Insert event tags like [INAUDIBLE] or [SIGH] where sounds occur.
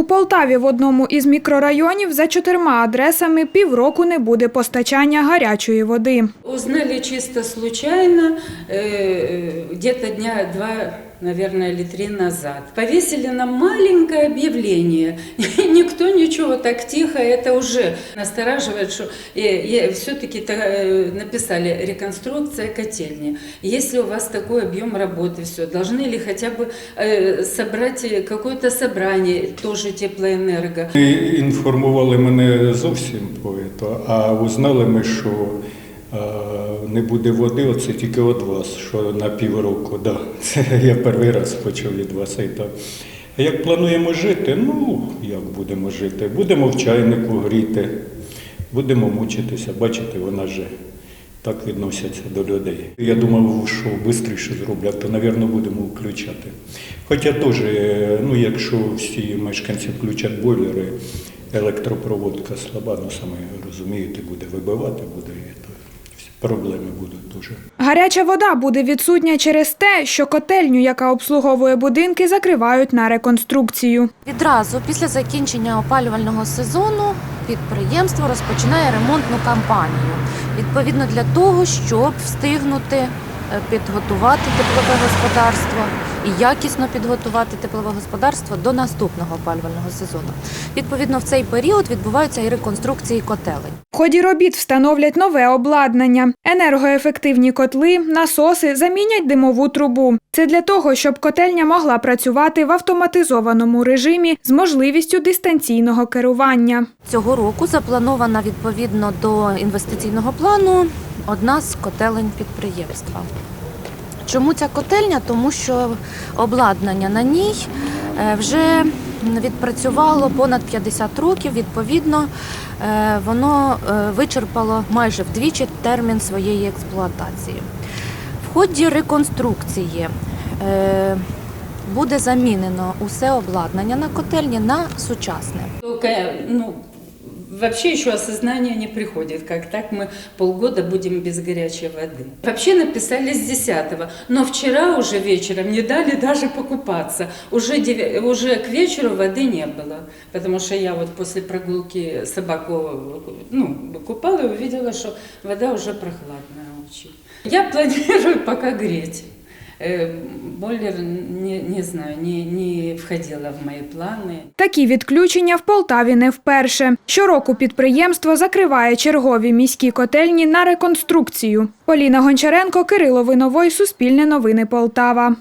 У Полтаві в одному із мікрорайонів за чотирма адресами півроку не буде постачання гарячої води. Узнали чисто случайно, десь дня два, наверное, или три назад. Повесили нам маленькое объявление. [LAUGHS] Никто ничего, так тихо, это уже настораживает, что все-таки написали реконструкция котельни. Если у вас такой объем работы, все, должны ли хотя бы э, собрать какое-то собрание, тоже теплоэнерго. І Інформували мене зовсім по ето, а узнали ми, що е, не буде води, оце тільки від вас, що на півроку. Да. Це я перший раз почув від вас. Это. А як плануємо жити? Ну, як будемо жити? Будемо в чайнику гріти, будемо мучитися. Бачите, вона же так відносяться до людей. Я думав, що швидше зроблять, то, мабуть, будемо включати. Хоча теж, е, ну, якщо всі мешканці включать бойлери, електропроводка слаба, ну саме розумієте, буде вибивати, буде і проблеми будуть дуже. Гаряча вода буде відсутня через те, що котельню, яка обслуговує будинки, закривають на реконструкцію. Відразу після закінчення опалювального сезону підприємство розпочинає ремонтну кампанію. Відповідно для того, щоб встигнути е, підготувати теплове господарство і якісно підготувати теплове господарство до наступного опалювального сезону. Відповідно, в цей період відбуваються і реконструкції котелень. В ході робіт встановлять нове обладнання, енергоефективні котли, насоси замінять димову трубу. Це для того, щоб котельня могла працювати в автоматизованому режимі з можливістю дистанційного керування. Цього року запланована відповідно до інвестиційного плану одна з котелень підприємства. Чому ця котельня? Тому що обладнання на ній е, вже відпрацювало понад 50 років. Відповідно, е, воно е, вичерпало майже вдвічі термін своєї експлуатації. В ході реконструкції буде замінено усе обладнання на котельні на сучасне. Ну, вообще еще осознание не приходит, как так мы полгода будем без горячей воды. Вообще написали с 10 но вчера уже вечером не дали даже покупаться. Уже, деви- уже к вечеру воды не было, потому что я вот после прогулки собаку ну, купала и увидела, что вода уже прохладная очень. Я планирую пока греть. Э, Бойлер, не, не знаю, не, не входила в мої плани. Такі відключення в Полтаві не вперше. Щороку підприємство закриває чергові міські котельні на реконструкцію. Поліна Гончаренко, Кирило Виновой, Суспільне новини Полтава.